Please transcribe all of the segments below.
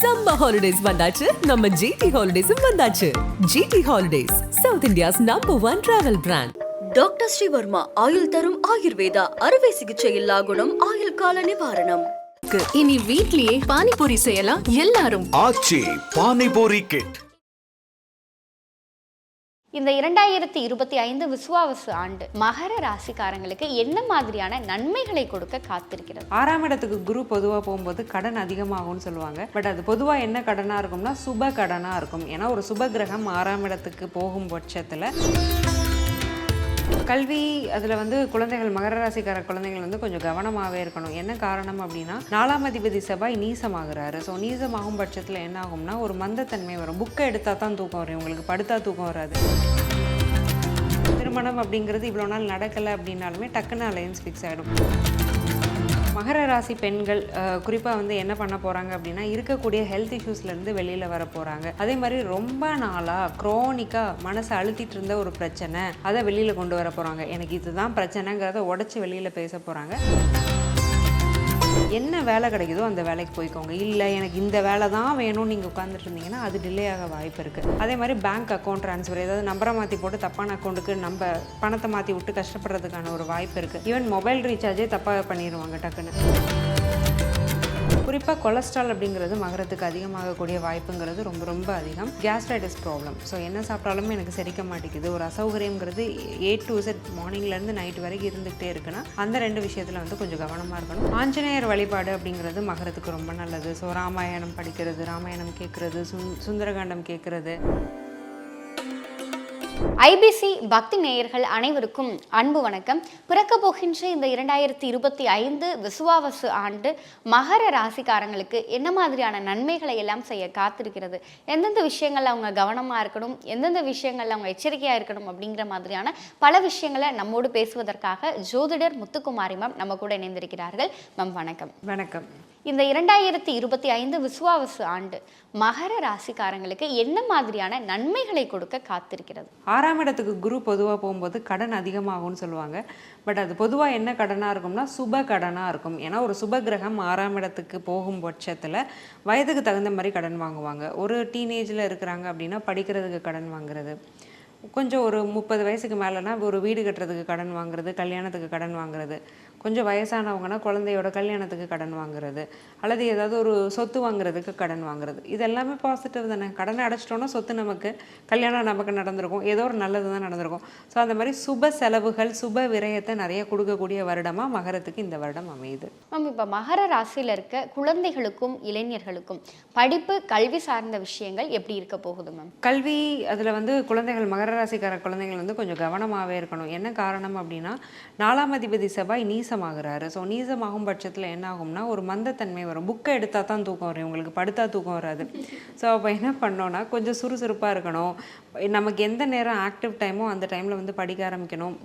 Summer holidays வந்தாச்சு. நம்ம GT ஹாலிடேஸும் வந்தாச்சு. GT holidays South India's number one travel brand doctor Sreevarma ஆயுள் தரும் ஆயுர்வேதா அறுவை சிகிச்சை இல்லா குணம் ஆயுள் கால நிவாரணம். இனி வீட்லயே பானிபூரி செய்யலாம் எல்லாரும். ஆச்சி பானிபூரி கிட் இந்த இரண்டாயிரத்தி இருபத்தி ஐந்து விசுவாவசு ஆண்டு மகர ராசிக்காரங்களுக்கு என்ன மாதிரியான நன்மைகளை கொடுக்க காத்திருக்கிறது? ஆறாம் இடத்துக்கு குரு பொதுவாக போகும்போது கடன் அதிகமாகும்னு சொல்லுவாங்க. பட் அது பொதுவாக என்ன கடனாக இருக்கும்னா சுப கடனாக இருக்கும். ஏன்னா ஒரு சுப கிரகம் ஆறாம் இடத்துக்கு போகும் பட்சத்தில் கல்வி அதில் வந்து குழந்தைகள் மகர ராசிக்கார குழந்தைகள் வந்து கொஞ்சம் கவனமாகவே இருக்கணும். என்ன காரணம் அப்படின்னா நாலாம் அதிபதி செவ்வாய் நீசமாகிறாரு. ஸோ நீசமாகும் பட்சத்தில் என்ன ஆகும்னா ஒரு மந்தத்தன்மை வரும். புக்கை எடுத்தால் தான் தூக்கம் வரும். உங்களுக்கு படுத்தா தூக்கம் வராது. திருமணம் அப்படிங்கிறது இவ்வளோ நாள் நடக்கலை அப்படின்னாலுமே டக்குன்னு அலையன்ஸ் ஃபிக்ஸ் ஆகிடும் மகர ராசி பெண்கள் குறிப்பாக வந்து என்ன பண்ண போகிறாங்க அப்படின்னா இருக்கக்கூடிய ஹெல்த் இஷ்யூஸ்லேருந்து வெளியில் வர போகிறாங்க அதே மாதிரி ரொம்ப நாளாக க்ரோனிக்காக மனசை அழுத்திட்டு இருந்த ஒரு பிரச்சனை அதை வெளியில் கொண்டு வர போகிறாங்க எனக்கு இதுதான் பிரச்சனைங்கிறத உடச்சி வெளியில் பேச போகிறாங்க என்ன வேலை கிடைக்குதோ அந்த வேலைக்கு போய்க்கோங்க. இல்லை எனக்கு இந்த வேலை தான் வேணும்னு நீங்கள் உட்காந்துட்டு இருந்தீங்கன்னா அது டிலே ஆக வாய்ப்பு இருக்குது அதே மாதிரி பேங்க் அக்கௌண்ட் ட்ரான்ஸ்ஃபர் ஏதாவது நம்பரை மாற்றி போட்டு தப்பான அக்கௌண்ட்டுக்கு நம்ம பணத்தை மாற்றி விட்டு கஷ்டப்படுறதுக்கான ஒரு வாய்ப்பு இருக்குது ஈவன் மொபைல் ரீசார்ஜே தப்பாக பண்ணிடுவாங்க டக்குன்னு. குறிப்பாக கொலஸ்ட்ரால் அப்படிங்கிறது மகரத்துக்கு அதிகமாகக்கூடிய வாய்ப்புங்கிறது ரொம்ப ரொம்ப அதிகம். கேஸ்ட்ரைட்டிஸ் ப்ராப்ளம் ஸோ என்ன சாப்பிட்டாலுமே எனக்கு செரிக்க மாட்டேங்குது. ஒரு அசௌகரியங்கிறது ஏ டு செட் மார்னிங்லேருந்து நைட் வரைக்கும் இருந்துகிட்டே இருக்குன்னா அந்த ரெண்டு விஷயத்தில் வந்து கொஞ்சம் கவனமாக இருக்கணும். ஆஞ்சநேயர் வழிபாடு அப்படிங்கிறது மகரத்துக்கு ரொம்ப நல்லது. ஸோ ராமாயணம் படிக்கிறது ராமாயணம் கேட்குறது சுந் சுந்தரகாண்டம் கேட்குறது ஐபிசி பக்தி நேயர்கள் அனைவருக்கும் அன்பு வணக்கம். பிறக்க போகின்ற இந்த இரண்டாயிரத்தி இருபத்தி ஐந்து விசுவாவசு ஆண்டு மகர ராசிக்காரங்களுக்கு என்ன மாதிரியான நன்மைகளை எல்லாம் செய்ய காத்திருக்கிறது? எந்தெந்த விஷயங்கள்ல அவங்க கவனமாக இருக்கணும்? எந்தெந்த விஷயங்கள்ல அவங்க எச்சரிக்கையாக இருக்கணும்? அப்படிங்கிற மாதிரியான பல விஷயங்களை நம்மோடு பேசுவதற்காக ஜோதிடர் முத்துக்குமாரி மேம் நம்ம கூட இணைந்திருக்கிறார்கள். மேம் வணக்கம். வணக்கம். இந்த இரண்டாயிரத்தி இருபத்தி ஐந்து விசுவாவசு ஆண்டு மகர ராசிக்காரங்களுக்கு என்ன மாதிரியான நன்மைகளை கொடுக்க காத்திருக்கிறது? ஆறாம் இடத்துக்கு குரு பொதுவாக போகும்போது கடன் அதிகமாகும்னு சொல்லுவாங்க. பட் அது பொதுவாக என்ன கடனாக இருக்கும்னா சுப கடனாக இருக்கும். ஏன்னா ஒரு சுப கிரகம் ஆறாம் இடத்துக்கு போகும் பட்சத்தில் வயதுக்கு தகுந்த மாதிரி கடன் வாங்குவாங்க. ஒரு டீனேஜில் இருக்கிறாங்க அப்படின்னா படிக்கிறதுக்கு கடன் வாங்குறது. கொஞ்சம் ஒரு முப்பது வயசுக்கு மேலேனா ஒரு வீடு கட்டுறதுக்கு கடன் வாங்குறது கல்யாணத்துக்கு கடன் வாங்குறது. கொஞ்சம் வயசானவங்கன்னா குழந்தையோட கல்யாணத்துக்கு கடன் வாங்குறது அல்லது ஏதாவது ஒரு சொத்து வாங்குறதுக்கு கடன் வாங்குறது. இது எல்லாமே பாசிட்டிவ் தானே. கடனை அடைச்சிட்டோன்னா சொத்து நமக்கு கல்யாணம் நமக்கு நடந்திருக்கும். ஏதோ ஒரு நல்லது தான் நடந்திருக்கும். ஸோ அந்த மாதிரி சுப செலவுகள் சுப விரயத்தை நிறைய கொடுக்கக்கூடிய வருடமாக மகரத்துக்கு இந்த வருடம் அமையுது. மேம் இப்போ மகர ராசியில் இருக்க குழந்தைகளுக்கும் இளைஞர்களுக்கும் படிப்பு கல்வி சார்ந்த விஷயங்கள் எப்படி இருக்க போகுது மேம்? கல்வி அதில் வந்து குழந்தைகள் மகர ராசிக்கார குழந்தைகள் வந்து கொஞ்சம் கவனமாகவே இருக்கணும். என்ன காரணம் அப்படின்னா நாலாம் அதிபதி செவ்வாய் நீசமாகிறாரு. ஸோ நீசமாகும் பட்சத்தில் என்ன ஆகும்னா ஒரு மந்தத்தன்மை வரும். புக்கை எடுத்தால் தான் தூக்கம் வரும். உங்களுக்கு படுத்தா தூக்கம் வராது. ஸோ அப்போ என்ன பண்ணோன்னா கொஞ்சம் சுறுசுறுப்பாக இருக்கணும். நமக்கு எந்த நேரம் ஆக்டிவ் டைமோ அந்த டைமில் வந்து படிக்க ஆரம்பிக்கணும்.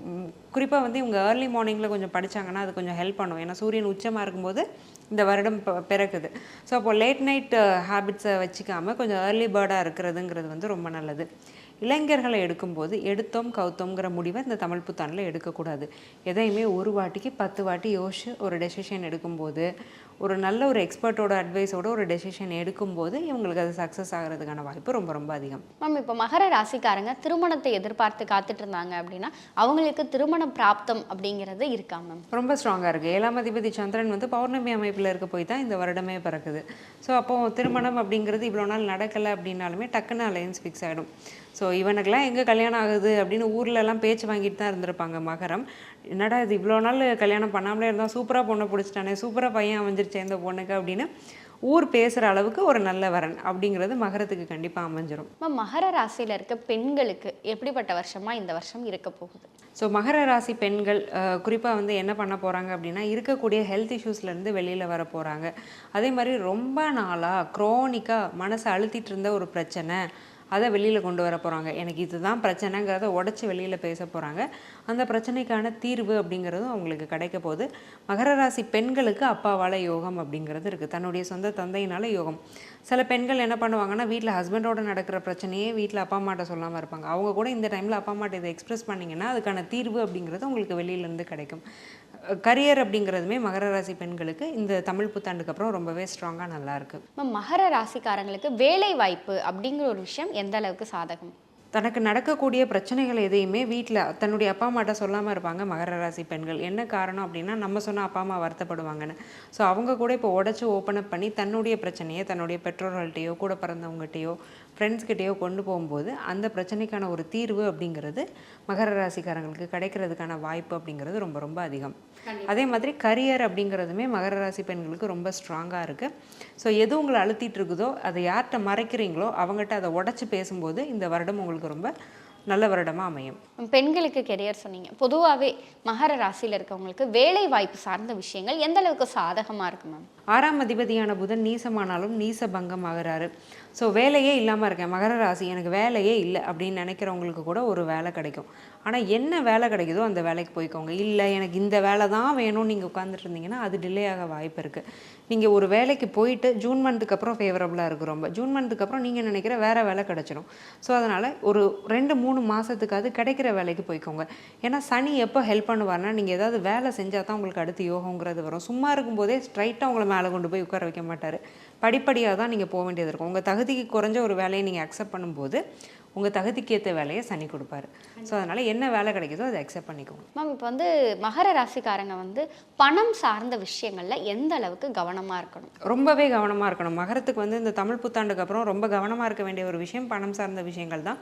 குறிப்பாக வந்து இவங்க ஏர்லி மார்னிங்கில் கொஞ்சம் படித்தாங்கன்னா அது கொஞ்சம் ஹெல்ப் பண்ணும். ஏன்னா சூரியன் உச்சமாக இருக்கும்போது இந்த வருடம் ப- பிறக்குது. ஸோ அப்போ லேட் நைட் ஹேபிட்ஸை வச்சுக்காம கொஞ்சம் ஏர்லி பேர்டாக இருக்கிறதுங்கிறது வந்து ரொம்ப நல்லது. இளைஞர்களை எடுக்கும்போது எடுத்தோம் கவுத்தோங்கிற முடிவை இந்த தமிழ் புத்தாண்டில் எடுக்கக்கூடாது. எதையுமே ஒரு வாட்டிக்கு பத்து வாட்டி யோசிச்சு ஒரு டெசிஷன் எடுக்கும்போது ஒரு நல்ல ஒரு எக்ஸ்பர்ட்டோட அட்வைஸோட ஒரு டெசிஷன் எடுக்கும்போது இவங்களுக்கு அது சக்ஸஸ் ஆகிறதுக்கான வாய்ப்பு ரொம்ப ரொம்ப அதிகம். மேம் இப்போ மகர ராசிக்காரங்க திருமணத்தை எதிர்பார்த்து காத்துட்டு இருந்தாங்க அப்படின்னா அவங்களுக்கு திருமண பிராப்தம் அப்படிங்கிறது இருக்கா மேம் ரொம்ப ஸ்ட்ராங்காக இருக்குது ஏழாம் அதிபதி சந்திரன் வந்து பௌர்ணமி அமைப்பில் இருக்க போய் தான் இந்த வருடமே பிறக்குது. ஸோ அப்போது திருமணம் அப்படிங்கிறது இவ்வளோ நாள் நடக்கலை அப்படின்னாலுமே டக்குன்னு அலையன்ஸ் ஃபிக்ஸ் ஆகிடும் ஸோ இவனுக்கெல்லாம் எங்கே கல்யாணம் ஆகுது அப்படின்னு ஊர்ல எல்லாம் பேச்சு வாங்கிட்டு தான் இருந்திருப்பாங்க மகரம். என்னடா இது இவ்வளோ நாள் கல்யாணம் பண்ணாமலே இருந்தால் சூப்பராக பொண்ணை பிடிச்சிட்டானே சூப்பராக பையன் அமைஞ்சிருச்சே இந்த பொண்ணுக்கு அப்படின்னு ஊர் பேசுகிற அளவுக்கு ஒரு நல்ல வரன் அப்படிங்கிறது மகரத்துக்கு கண்டிப்பாக அமைஞ்சிரும். மகர ராசியில் இருக்க பெண்களுக்கு எப்படிப்பட்ட வருஷமா இந்த வருஷம் இருக்க போகுது? ஸோ மகர ராசி பெண்கள் குறிப்பாக வந்து என்ன பண்ண போகிறாங்க அப்படின்னா இருக்கக்கூடிய ஹெல்த் இஷ்யூஸ்லேருந்து வெளியில் வர போகிறாங்க அதே மாதிரி ரொம்ப நாளாக க்ரோனிக்காக மனசை அழுத்திட்டு இருந்த ஒரு பிரச்சனை அதை வெளியில் கொண்டு வர போகிறாங்க எனக்கு இதுதான் பிரச்சனைங்கிறத உடச்சி வெளியில் பேச போகிறாங்க அந்த பிரச்சனைக்கான தீர்வு அப்படிங்கிறதும் அவங்களுக்கு கிடைக்க போகுது. மகர ராசி பெண்களுக்கு அப்பாவால் யோகம் அப்படிங்கிறது இருக்குது தன்னுடைய சொந்த தந்தையினால யோகம். சில பெண்கள் என்ன பண்ணுவாங்கன்னா வீட்டில் ஹஸ்பண்டோட நடக்கிற பிரச்சனையே வீட்டில் அப்பா அம்மாட்ட சொல்லாமல் இருப்பாங்க. அவங்க கூட இந்த டைமில் அப்பா அம்மாட்ட இதை எக்ஸ்பிரஸ் பண்ணிங்கன்னா அதுக்கான தீர்வு அப்படிங்கிறது உங்களுக்கு வெளியிலேருந்து கிடைக்கும். கரியர் அப்படிங்கிறதுமே மகர ராசி பெண்களுக்கு இந்த தமிழ் புத்தாண்டுக்கு அப்புறம் ரொம்பவே ஸ்ட்ராங்காக நல்லா இருக்கு. மேம் மகர ராசிக்காரங்களுக்கு வேலை வாய்ப்பு அப்படிங்கிற ஒரு விஷயம் எந்த அளவுக்கு சாதகம்? தனக்கு நடக்கக்கூடிய பிரச்சனைகள் எதையுமே வீட்டில் தன்னுடைய அப்பா அம்மாட்ட சொல்லாமல் இருப்பாங்க மகர ராசி பெண்கள். என்ன காரணம் அப்படின்னா நம்ம சொன்ன அப்பா அம்மா வருத்தப்படுவாங்கன்னு. ஸோ அவங்க கூட இப்போ உடச்சி ஓப்பன் அப் பண்ணி தன்னுடைய பிரச்சனையை தன்னுடைய பெற்றோர்கள்ட்டையோ கூட பிறந்தவங்ககிட்டயோ ஃப்ரெண்ட்ஸ்கிட்டயோ கொண்டு போகும்போது அந்த பிரச்சனைக்கான ஒரு தீர்வு அப்படிங்கிறது மகர ராசிக்காரங்களுக்கு கிடைக்கிறதுக்கான வாய்ப்பு அப்படிங்கிறது ரொம்ப ரொம்ப அதிகம். அதே மாதிரி கரியர் அப்படிங்கிறதுமே மகர ராசி பெண்களுக்கு ரொம்ப ஸ்ட்ராங்காக இருக்குது ஸோ எது உங்களை அழுத்திட்டு இருக்குதோ அதை யார்கிட்ட மறைக்கிறீங்களோ அவங்ககிட்ட அதை உடச்சி பேசும்போது இந்த வருடம் உங்களுக்கு ரொம்ப நல்ல வருடமாக அமையும். பெண்களுக்கு கெரியர் சொன்னீங்க. பொதுவாகவே மகர ராசியில் இருக்கவங்களுக்கு வேலை வாய்ப்பு சார்ந்த விஷயங்கள் எந்த அளவுக்கு சாதகமாக இருக்கு மேம் ஆறாம் அதிபதியான புதன் நீசமானாலும் நீச பங்கம் ஆகிறாரு ஸோ வேலையே இல்லாமல் இருக்கேன். மகர ராசி எனக்கு வேலையே இல்லை அப்படின்னு நினைக்கிறவங்களுக்கு கூட ஒரு வேலை கிடைக்கும். ஆனால் என்ன வேலை கிடைக்குதோ அந்த வேலைக்கு போய்க்கோங்க. இல்லை எனக்கு இந்த வேலை தான் வேணும்னு நீங்கள் உட்காந்துட்டு இருந்தீங்கன்னா அது டிலே ஆக வாய்ப்பு இருக்குது நீங்கள் ஒரு வேலைக்கு போயிட்டு ஜூன் மந்த்துக்கு அப்புறம் ஃபேவரபுளாக இருக்கும் ரொம்ப. ஜூன் மந்த்துக்கு அப்புறம் நீங்கள் நினைக்கிற வேறு வேலை கிடச்சிடும் ஸோ அதனால் ஒரு ரெண்டு மூணு மாதத்துக்காவது கிடைக்கிற வேலைக்கு போய்க்கோங்க. ஏன்னா சனி எப்போ ஹெல்ப் பண்ணுவார்னா நீங்கள் ஏதாவது வேலை செஞ்சால் தான் உங்களுக்கு அடுத்து யோகங்கிறது வரும். சும்மா இருக்கும்போதே ஸ்ட்ரைட்டாக உங்களை மேலே கொண்டு போய் உட்கார வைக்க மாட்டார். படிப்படியாக தான் நீங்கள் போக வேண்டியது இருக்கும். உங்கள் தகுதிக்கு குறைஞ்ச ஒரு வேலையை நீங்கள் அக்செப்ட் பண்ணும்போது உங்கள் தகுதிக்கு ஏற்ற வேலையை சனி கொடுப்பாரு. ஸோ அதனால் என்ன வேலை கிடைக்குதோ அதை அக்செப்ட் பண்ணிக்கோங்க. மேம் இப்போ வந்து மகர ராசிக்காரங்க வந்து பணம் சார்ந்த விஷயங்கள்ல எந்த அளவுக்கு கவனமாக இருக்கணும்? ரொம்பவே கவனமாக இருக்கணும். மகரத்துக்கு வந்து இந்த தமிழ் புத்தாண்டுக்கு அப்புறம் ரொம்ப கவனமாக இருக்க வேண்டிய ஒரு விஷயம் பணம் சார்ந்த விஷயங்கள் தான்.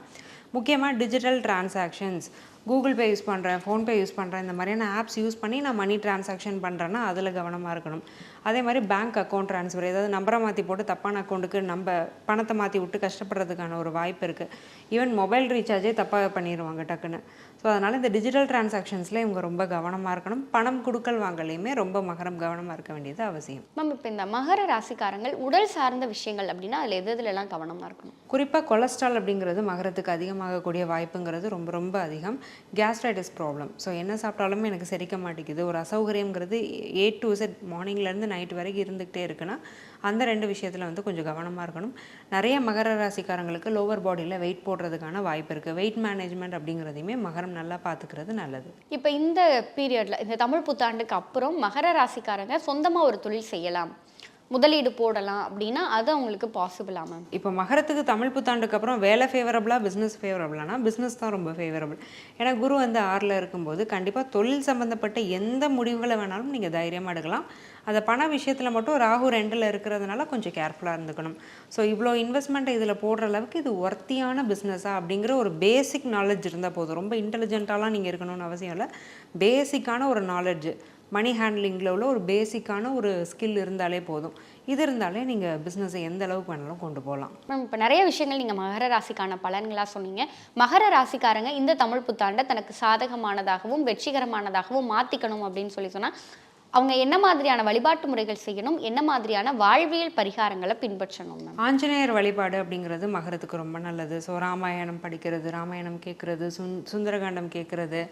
முக்கியமாக digital transactions Google Pay use பண்ணுறேன் ஃபோன்பே யூஸ் பண்ணுறேன் இந்த மாதிரியான ஆப்ஸ் யூஸ் பண்ணி நான் மணி டிரான்சாக்ஷன் பண்ணுறேன்னா அதில் கவனமாக இருக்கணும். அதே மாதிரி பேங்க் அக்கௌண்ட் ட்ரான்ஸ்ஃபர் ஏதாவது நம்பரை மாற்றி போட்டு தப்பான அக்கௌண்ட்டுக்கு நம்ம பணத்தை மாற்றி விட்டு கஷ்டப்படுறதுக்கான ஒரு வாய்ப்பு இருக்குது ஈவன் மொபைல் ரீசார்ஜே தப்பாக பண்ணிடுவாங்க டக்குன்னு. ஸோ அதனால் இந்த டிஜிட்டல் டிரான்சாக்ஷன்ஸில் இவங்க ரொம்ப கவனமாக இருக்கணும். பணம் கொடுக்கல் வாங்கலையுமே ரொம்ப மகரம் கவனமாக இருக்க வேண்டியது அவசியம். மேம் இப்போ இந்த மகர ராசிக்காரங்கள் உடல் சார்ந்த விஷயங்கள் அப்படின்னா அதில் எது எதுலலாம் கவனமாக இருக்கணும்? குறிப்பாக கொலஸ்ட்ரால் அப்படிங்கிறது மகரத்துக்கு அதிகமாகக்கூடிய வாய்ப்புங்கிறது ரொம்ப ரொம்ப அதிகம். கேஸ்ட்ரைட்டிஸ் ப்ராப்ளம் ஸோ என்ன சாப்பிட்டாலுமே எனக்கு செரிக்க மாட்டேங்குது. ஒரு அசௌகரியங்கிறது ஏ டு செட் மார்னிங்லேருந்து நைட் வரைக்கும் இருந்துக்கிட்டே இருக்குன்னா அந்த ரெண்டு விஷயத்தில் வந்து கொஞ்சம் கவனமாக இருக்கணும். நிறைய மகர ராசிக்காரங்களுக்கு லோவர் பாடியில் வெயிட் போடுறதுக்கான வாய்ப்பு இருக்குது வெயிட் மேனேஜ்மெண்ட் அப்படிங்கிறதையுமே மகரம் நல்லா பார்த்துக்கிறது நல்லது. இப்போ இந்த பீரியடில் இந்த தமிழ் புத்தாண்டுக்கு அப்புறம் மகர ராசிக்காரங்க சொந்தமாக ஒரு தொழில் செய்யலாம். முதலீடு போடலாம் அப்படின்னா அது அவங்களுக்கு பாசிபிளா மேம் இப்போ மகரத்துக்கு தமிழ் புத்தாண்டுக்கு அப்புறம் வேலை ஃபேவரபுளாக பிஸ்னஸ் ஃபேவரபுளானா பிஸ்னஸ் தான் ரொம்ப ஃபேவரபிள் ஏன்னா குரு வந்து ஆறில் இருக்கும்போது கண்டிப்பாக தொழில் சம்மந்தப்பட்ட எந்த முடிவுகளை வேணாலும் நீங்கள் தைரியமாக எடுக்கலாம். அதை பண விஷயத்தில் மட்டும் ராகு ரெண்டில் இருக்கிறதுனால கொஞ்சம் கேர்ஃபுல்லாக இருந்துக்கணும். ஸோ இவ்வளோ இன்வெஸ்ட்மெண்ட்டை இதில் போடுற அளவுக்கு இது ஒர்த்தியான பிஸ்னஸாக அப்படிங்கிற ஒரு பேசிக் நாலேஜ் இருந்தால் போதும். ரொம்ப இன்டெலிஜென்ட்டாலாம் நீங்கள் இருக்கணும்னு அவசியம் இல்லை. பேசிக்கான ஒரு நாலேஜ் மணி ஹேண்ட்லிங்கில் உள்ள ஒரு பேசிக்கான ஒரு ஸ்கில் இருந்தாலே போதும். இது இருந்தாலே நீங்கள் பிஸ்னஸை எந்த அளவுக்கு வேணாலும் கொண்டு போகலாம் மேம் இப்போ நிறைய விஷயங்கள் நீங்கள் மகர ராசிக்கான பலன்களாக சொன்னீங்க. மகர ராசிக்காரங்க இந்த தமிழ் புத்தாண்டை தனக்கு சாதகமானதாகவும் வெற்றிகரமானதாகவும் மாற்றிக்கணும் அப்படின்னு சொல்லி சொன்னால் அவங்க என்ன மாதிரியான வழிபாட்டு முறைகள் செய்யணும்? என்ன மாதிரியான வாழ்வியல் பரிகாரங்களை பின்பற்றணும் ஆஞ்சநேயர் வழிபாடு அப்படிங்கிறது மகரத்துக்கு ரொம்ப நல்லது. ஸோ ராமாயணம் படிக்கிறது ராமாயணம் கேட்குறது சுந் சுந்தரகாண்டம் கேட்குறது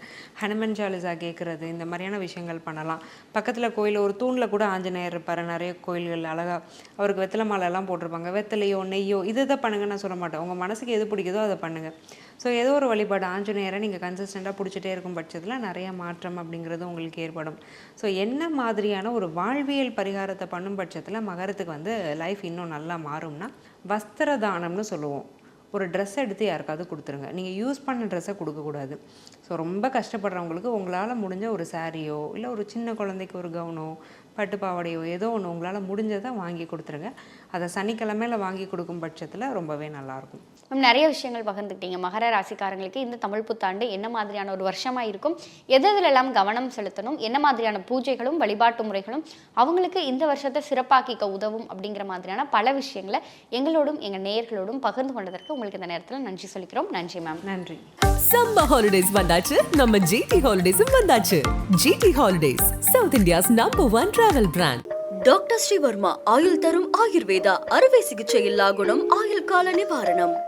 ஹனுமன் சாலிசா கேட்குறது இந்த மாதிரியான விஷயங்கள் பண்ணலாம். பக்கத்தில் கோயில் ஒரு தூணில் கூட ஆஞ்சநேயர் இருப்பார். நிறைய கோயில்கள் அழகாக அவருக்கு வெத்தலை மாலைலாம் போட்டிருப்பாங்க. வெத்தலையோ நெய்யோ இது இதை பண்ணுங்க நான் சொல்ல மாட்டேன். உங்கள் மனசுக்கு எது பிடிக்குதோ அதை பண்ணுங்கள் ஸோ ஏதோ ஒரு வழிபாடு ஆஞ்சநேயரை நீங்கள் கன்சிஸ்டண்ட்டாக பிடிச்சிட்டே இருக்கும் பட்சத்தில் நிறைய மாற்றம் அப்படிங்கிறது உங்களுக்கு ஏற்படும். ஸோ என்ன மாதிரியான ஒரு வாழ்வியல் பரிகாரத்தை பண்ணும் பட்சத்தில் மகரத்துக்கு வந்து லைஃப் இன்னும் நல்லா மாறும்னா வஸ்திர தானம்னு சொல்லுவோம். ஒரு ட்ரெஸ் எடுத்து யாருக்காவது கொடுத்துருங்க. நீங்கள் யூஸ் பண்ண ட்ரெஸ்ஸை கொடுக்கக்கூடாது ஸோ ரொம்ப கஷ்டப்படுறவங்களுக்கு உங்களால் முடிஞ்ச ஒரு சாரியோ இல்லை ஒரு சின்ன குழந்தைக்கு ஒரு கவுனோ பட்டு பாவாடையோ ஏதோ ஒன்று உங்களால் முடிஞ்சதை வாங்கி கொடுத்துருங்க. அதை சனிக்கிழமையில வாங்கி கொடுக்கும் பட்சத்தில் ரொம்பவே நல்லாயிருக்கும் மேம் நிறைய விஷயங்கள் பகிர்ந்துக்கிட்டீங்க. மகர ராசிக்காரங்களுக்கு இந்த தமிழ் புத்தாண்டு என்ன மாதிரியான ஒரு வருஷமா இருக்கும்? எது எதுலெல்லாம் கவனம் செலுத்தணும்? என்ன மாதிரியான பூஜைகளும் வழிபாட்டு முறைகளும் அவங்களுக்கு இந்த வருஷத்தை சிறப்பாக்கிக்க உதவும் அப்படிங்கிற மாதிரியான பல விஷயங்களை எங்களோடும் எங்கள் நேயர்களோடும் பகிர்ந்து கொண்டதற்கு உங்களுக்கு இந்த நேரத்தில் நன்றி சொல்லிக்கிறோம். நன்றி மேம். நன்றி. சம்மர் ஹாலிடேஸ் வந்தாச்சு. நம்ம ஜிடி ஹாலிடேஸும் வந்தாச்சு. GT holidays South India's number one travel brand doctor Sreevarma ஆயுள் தரும் ஆயுர்வேதா அறுவை சிகிச்சை இல்லா குணம் ஆயுள் கால நிவாரணம்.